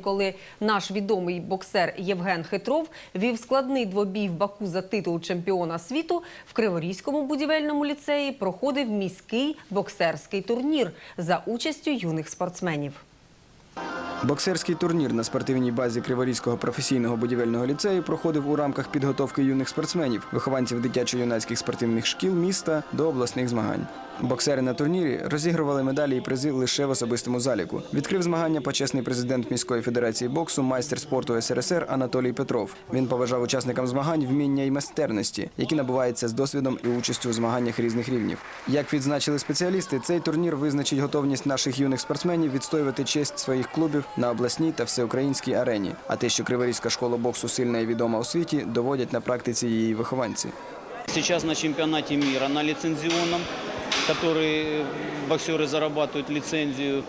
Коли наш відомий боксер Євген Хитров вів складний двобій в Баку за титул чемпіона світу, в Криворізькому будівельному ліцеї проходив міський боксерський турнір за участю юних спортсменів. Боксерський турнір на спортивній базі Криворізького професійного будівельного ліцею проходив у рамках підготовки юних спортсменів, вихованців дитячо-юнацьких спортивних шкіл міста до обласних змагань. Боксери на турнірі розігрували медалі і призи лише в особистому заліку. Відкрив змагання почесний президент міської федерації боксу, майстер спорту СРСР Анатолій Петров. Він побажав учасникам змагань вміння і майстерності, які набуваються з досвідом і участю у змаганнях різних рівнів. Як відзначили спеціалісти, цей турнір визначить готовність наших юних спортсменів відстоювати честь своїх клубів на обласній та всеукраїнській арені. А те, що Криворізька школа боксу сильна і відома у світі, доводять на практиці її вихованці. Сейчас на чемпионате мира, на лицензионном, который боксеры зарабатывают лицензию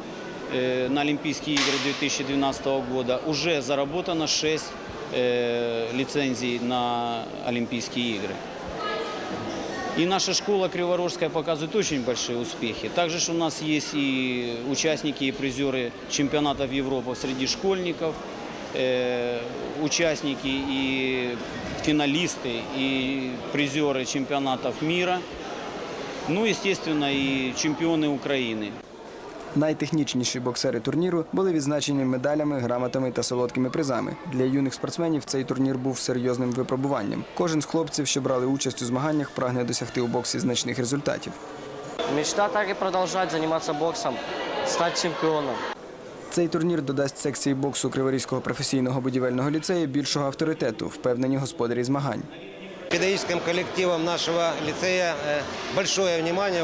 э, на Олимпийские игры 2012 года, уже заработано 6 э, лицензий на Олимпийские игры. И наша школа Криворожская показывает очень большие успехи. Также ж у нас есть и участники, и призеры чемпионатов Европы среди школьников, э, участники и финалисты, и призеры чемпионатов мира. Ну, естественно, и чемпионы Украины. Найтехнічніші боксери турніру були відзначені медалями, грамотами та солодкими призами. Для юних спортсменів цей турнір був серйозним випробуванням. Кожен з хлопців, що брали участь у змаганнях, прагне досягти у боксі значних результатів. Мечта так и продолжать заниматься боксом, стать чемпионом. Цей турнір додасть секції боксу Криворізького професійного будівельного ліцею більшого авторитету, впевнені господарі змагань. Педагогическим коллективом нашего лицея э, большое внимание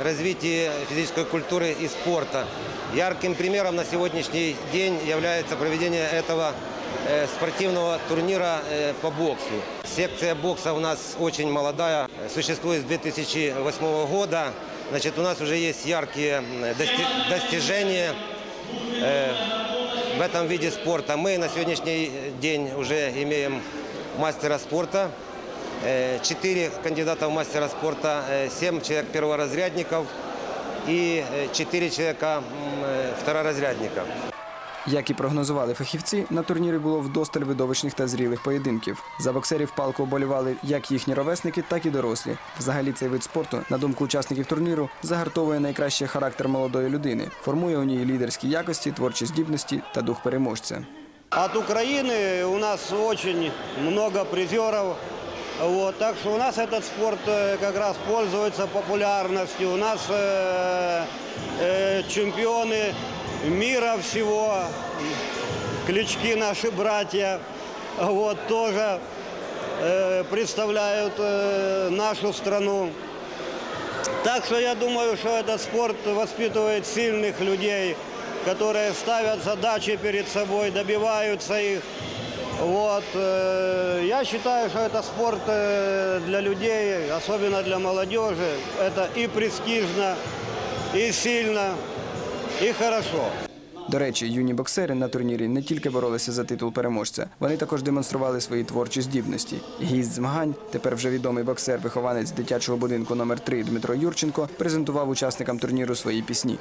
развитию физической культуры и спорта. Ярким примером на сегодняшний день является проведение этого э, спортивного турнира э, по боксу. Секция бокса у нас очень молодая, э, существует с 2008 года. Значит, у нас уже есть яркие дости- достижения в этом виде спорта. Мы на сегодняшний день уже имеем мастера спорта, э, четыре кандидата в мастера спорта, э, семь человек перворазрядников и э, четыре человека м, э, второразрядников. Як і прогнозували фахівці, на турнірі було вдосталь видовищних та зрілих поєдинків. За боксерів палку оболівали як їхні ровесники, так і дорослі. Взагалі цей вид спорту, на думку учасників турніру, загартовує найкращий характер молодої людини, формує у ній лідерські якості, творчі здібності та дух переможця. От Украины у нас очень много призеров. Вот, так что у нас этот спорт э, как раз пользуется популярностью. У нас э, э, чемпионы мира всего, клички наши братья, вот, тоже э, представляют э, нашу страну. Так что я думаю, что этот спорт воспитывает сильных людей, которые ставят задачи перед собой, добиваются их. Вот. э, Я считаю, что это спорт э, для людей, особенно для молодежи. Это и престижно, и сильно, и хорошо. До речі, юні боксери на турнірі не тільки боролися за титул переможця, вони також демонстрували свої творчі здібності. Гість змагань, тепер вже відомий боксер, вихованець дитячого будинку номер 3 Дмитро Юрченко, презентував учасникам турніру свої пісні.